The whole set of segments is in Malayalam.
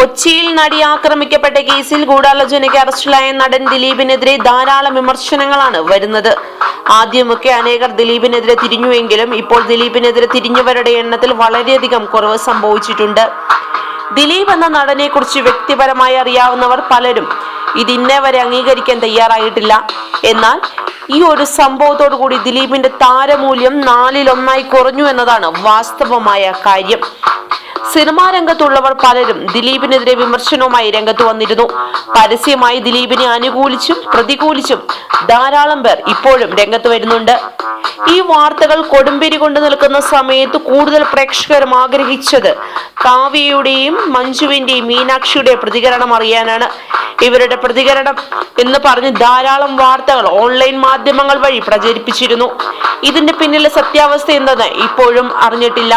കൊച്ചിയിൽ നടി ആക്രമിക്കപ്പെട്ട കേസിൽ ഗൂഢാലോചനയ്ക്ക് അറസ്റ്റിലായ നടൻ ദിലീപിനെതിരെ ധാരാളം വിമർശനങ്ങളാണ് വരുന്നത്. ആദ്യമൊക്കെ അനേകർ ദിലീപിനെതിരെ തിരിഞ്ഞുവെങ്കിലും ഇപ്പോൾ ദിലീപിനെതിരെ തിരിഞ്ഞവരുടെ എണ്ണത്തിൽ വളരെയധികം കുറവ് സംഭവിച്ചിട്ടുണ്ട്. ദിലീപ് എന്ന നടനെ കുറിച്ച് വ്യക്തിപരമായി അറിയാവുന്നവർ പലരും ഇതിന്നെ വരെ അംഗീകരിക്കാൻ തയ്യാറായിട്ടില്ല. എന്നാൽ ഈ ഒരു സംഭവത്തോടു കൂടി ദിലീപിന്റെ താരമൂല്യം നാലിലൊന്നായി കുറഞ്ഞു എന്നതാണ് വാസ്തവമായ കാര്യം. സിനിമാ രംഗത്തുള്ളവർ പലരും ദിലീപിനെതിരെ വിമർശനവുമായി രംഗത്ത് വന്നിരുന്നു. പരസ്യമായി ദിലീപിനെ അനുകൂലിച്ചും പ്രതികൂലിച്ചും ധാരാളം പേർ ഇപ്പോഴും രംഗത്ത് വരുന്നുണ്ട്. ഈ വാർത്തകൾ കൊടുമ്പിരി കൊണ്ട് നിൽക്കുന്ന സമയത്ത് കൂടുതൽ പ്രേക്ഷകരും ആഗ്രഹിച്ചത് കാവ്യയുടെയും മഞ്ജുവിന്റെയും മീനാക്ഷിയുടെ പ്രതികരണം അറിയാനാണ്. ഇവരുടെ പ്രതികരണം എന്ന് പറഞ്ഞ് ധാരാളം വാർത്തകൾ ഓൺലൈൻ മാധ്യമങ്ങൾ വഴി പ്രചരിപ്പിച്ചിരുന്നു. ഇതിന്റെ പിന്നിലെ സത്യാവസ്ഥ എന്തെന്ന് ഇപ്പോഴും അറിഞ്ഞിട്ടില്ല.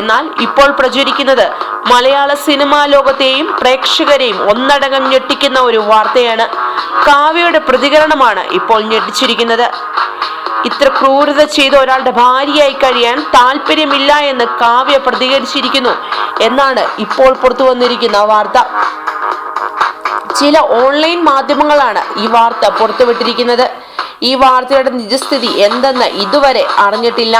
എന്നാൽ ഇപ്പോൾ പ്രചരിക്കുന്നത് മലയാള സിനിമാ ലോകത്തെയും പ്രേക്ഷകരെയും ഒന്നടങ്കം ഞെട്ടിക്കുന്ന ഒരു വാർത്തയാണ്. കാവ്യയുടെ പ്രതികരണമാണ് ഇപ്പോൾ ഞെട്ടിച്ചിരിക്കുന്നത്. ഇത്ര ക്രൂരത ചെയ്ത ഒരാളുടെ ഭാര്യയായി കഴിയാൻ താല്പര്യമില്ല എന്ന് കാവ്യ പ്രതികരിച്ചിരിക്കുന്നു എന്നാണ് ഇപ്പോൾ പുറത്തു വന്നിരിക്കുന്ന വാർത്ത. ചില ഓൺലൈൻ മാധ്യമങ്ങളാണ് ഈ വാർത്ത പുറത്തുവിട്ടിരിക്കുന്നത്. ഈ വാർത്തയുടെ നിജസ്ഥിതി എന്തെന്ന് ഇതുവരെ അറിഞ്ഞിട്ടില്ല.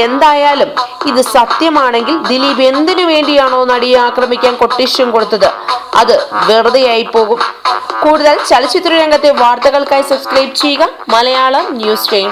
എന്തായാലും ഇത് സത്യമാണെങ്കിൽ ദിലീപ് എന്തിനു വേണ്ടിയാണോ നടിയെ ആക്രമിക്കാൻ കൊട്ടേഷൻ കൊടുത്തത്? അത് വെറുതെയായി പോകും. കൂടുതൽ ചലച്ചിത്ര രംഗത്തെ വാർത്തകൾക്കായി സബ്സ്ക്രൈബ് ചെയ്യുക. Malayalam news time.